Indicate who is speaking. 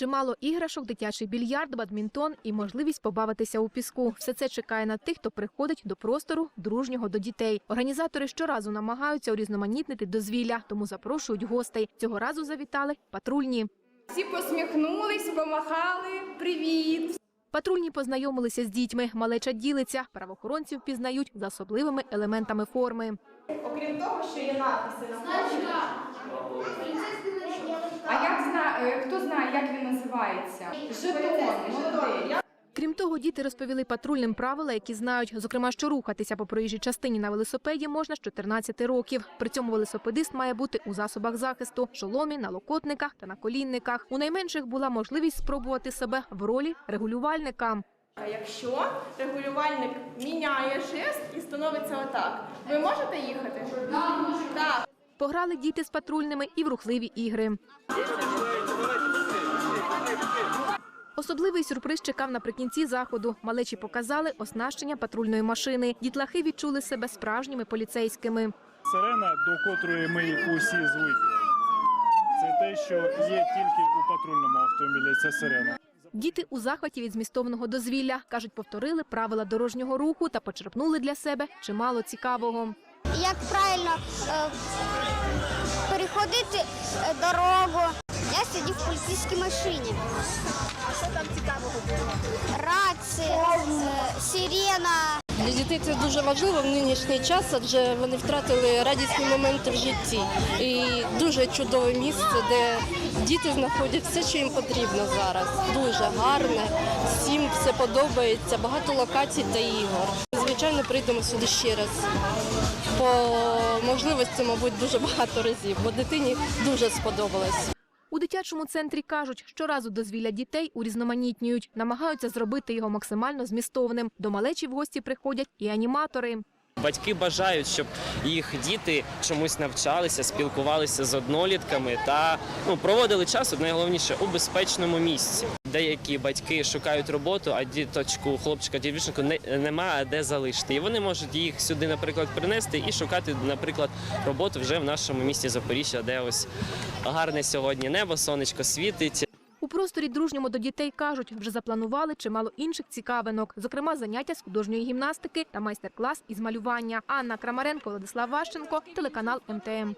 Speaker 1: Чимало іграшок, дитячий більярд, бадмінтон і можливість побавитися у піску. Все це чекає на тих, хто приходить до простору дружнього до дітей. Організатори щоразу намагаються урізноманітнити дозвілля, тому запрошують гостей. Цього разу завітали патрульні.
Speaker 2: Всі посміхнулись, помахали. Привіт!
Speaker 1: Патрульні познайомилися з дітьми. Малеча ділиться. Правоохоронців впізнають за особливими елементами форми.
Speaker 2: Окрім того, що є надписи на. А як зна... е, хто знає, як він називається? Жетон, молодий.
Speaker 1: Крім того, діти розповіли патрульним правила, які знають, зокрема, що рухатися по проїжджій частині на велосипеді можна з 14 років. При цьому велосипедист має бути у засобах захисту, шоломі, налокотниках та наколінниках. У найменших була можливість спробувати себе в ролі регулювальника.
Speaker 2: А якщо регулювальник міняє жест і становиться отак, ви можете їхати? Так.
Speaker 1: Пограли діти з патрульними і в рухливі ігри. Особливий сюрприз чекав наприкінці заходу. Малечі показали оснащення патрульної машини. Дітлахи відчули себе справжніми поліцейськими.
Speaker 3: Сирена, до котрої ми усі звикли. Це те, що є тільки у патрульному автомобілі. Це сирена.
Speaker 1: Діти у захваті від змістовного дозвілля кажуть, повторили правила дорожнього руху та почерпнули для себе чимало цікавого.
Speaker 4: як правильно е, переходити е, дорогу. Я сидів в поліцейській машині. Сирена.
Speaker 5: Для дітей це дуже важливо в нинішній час, адже вони втратили радісні моменти в житті. І дуже чудове місце, де діти знаходять все, що їм потрібно зараз. Дуже гарне, всім все подобається, багато локацій та ігор. Звичайно, прийдемо сюди ще раз. По можливості, мабуть, дуже багато разів, бо дитині дуже сподобалось.
Speaker 1: У дитячому центрі кажуть, щоразу дозвілля дітей урізноманітнюють, намагаються зробити його максимально змістовним. До малечі в гості приходять і аніматори.
Speaker 6: Батьки бажають, щоб їх діти чомусь навчалися, спілкувалися з однолітками та ну, проводили час, найголовніше, у безпечному місці. Деякі батьки шукають роботу, а діточку, хлопчика, дівчинку не, немає де залишити. І вони можуть їх сюди, наприклад, принести і шукати, наприклад, роботу вже в нашому місті Запоріжжя, де ось гарне сьогодні небо, сонечко світить.
Speaker 1: У просторі дружньому до дітей кажуть, вже запланували чимало інших цікавинок, зокрема заняття з художньої гімнастики та майстер-клас із малювання. Анна Крамаренко, Владислав Ващенко, телеканал МТМ.